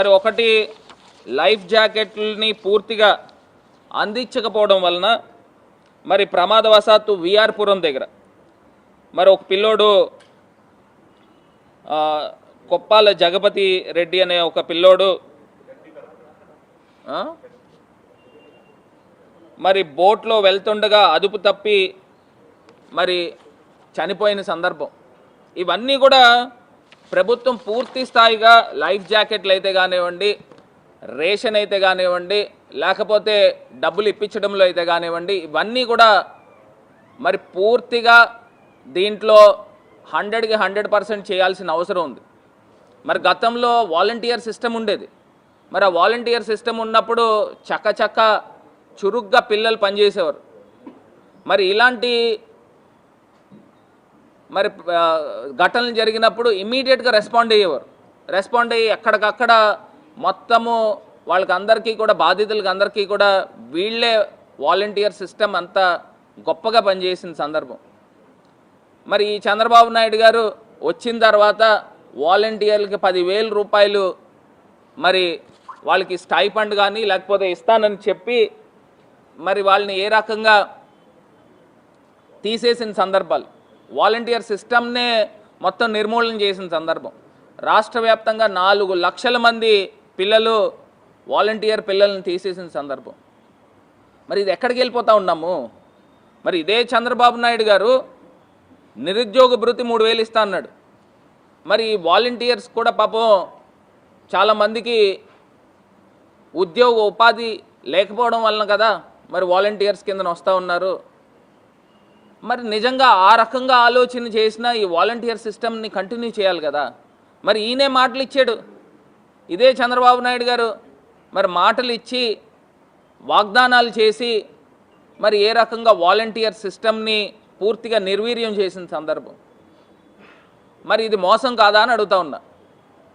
మరి ఒకటి లైఫ్ జాకెట్లని పూర్తిగా అందించకపోవడం వలన మరి ప్రమాదవశాత్తు విఆర్పురం దగ్గర. మరి ఒక పిల్లోడు కొప్పాల జగపతి రెడ్డి అనే ఒక పిల్లోడు మరి బోట్లో వెళ్తుండగా అదుపు తప్పి మరి చనిపోయిన సందర్భం. ఇవన్నీ కూడా ప్రభుత్వం పూర్తి స్థాయిగా లైఫ్ జాకెట్లు అయితే కానివ్వండి రేషన్ అయితే కానివ్వండి లేకపోతే డబ్బులు ఇప్పించడంలో అయితే కానివ్వండి ఇవన్నీ కూడా మరి పూర్తిగా దీంట్లో హండ్రెడ్కి హండ్రెడ్ పర్సెంట్ చేయాల్సిన అవసరం ఉంది. మరి గతంలో వాలంటీర్ సిస్టమ్ ఉండేది. మరి ఆ వాలంటీర్ సిస్టమ్ ఉన్నప్పుడు చక్క చక్క చురుగ్గా పిల్లలు పనిచేసేవారు. మరి ఇలాంటి మరి ఘటనలు జరిగినప్పుడు ఇమీడియట్గా రెస్పాండ్ అయ్యేవారు. రెస్పాండ్ అయ్యి ఎక్కడికక్కడ మొత్తము వాళ్ళకి అందరికీ కూడా బాధితులకి అందరికీ కూడా వీళ్ళే వాలంటీర్ సిస్టమ్ అంతా గొప్పగా పనిచేసిన సందర్భం. మరి ఈ చంద్రబాబు నాయుడు గారు వచ్చిన తర్వాత వాలంటీర్లకి పదివేల రూపాయలు మరి వాళ్ళకి స్టైఫండ్ కానీ లేకపోతే ఇస్తానని చెప్పి మరి వాళ్ళని ఏ రకంగా తీసేసిన సందర్భాలు. వాలంటీర్ సిస్టమ్నే మొత్తం నిర్మూలన చేసిన సందర్భం. రాష్ట్ర వ్యాప్తంగా నాలుగు లక్షల మంది పిల్లలు వాలంటీర్ పిల్లల్ని తీసేసిన సందర్భం. మరి ఇది ఎక్కడికి వెళ్ళిపోతూ ఉన్నాము? మరి ఇదే చంద్రబాబు నాయుడు గారు నిరుద్యోగ భృతి మూడు వేలు ఇస్తా అన్నాడు. మరి ఈ వాలంటీర్స్ కూడా పాపం చాలామందికి ఉద్యోగ ఉపాధి లేకపోవడం వలన కదా మరి వాలంటీర్స్ కిందన వస్తూ ఉన్నారు. మరి నిజంగా ఆ రకంగా ఆలోచన చేసిన ఈ వాలంటీర్ సిస్టమ్ని కంటిన్యూ చేయాలి కదా? మరి ఈయనే మాటలు ఇచ్చాడు. ఇదే చంద్రబాబు నాయుడు గారు మరి మాటలు ఇచ్చి వాగ్దానాలు చేసి మరి ఏ రకంగా వాలంటీర్ సిస్టమ్ని పూర్తిగా నిర్వీర్యం చేసిన సందర్భం. మరి ఇది మోసం కాదా అని అడుగుతా ఉన్నా.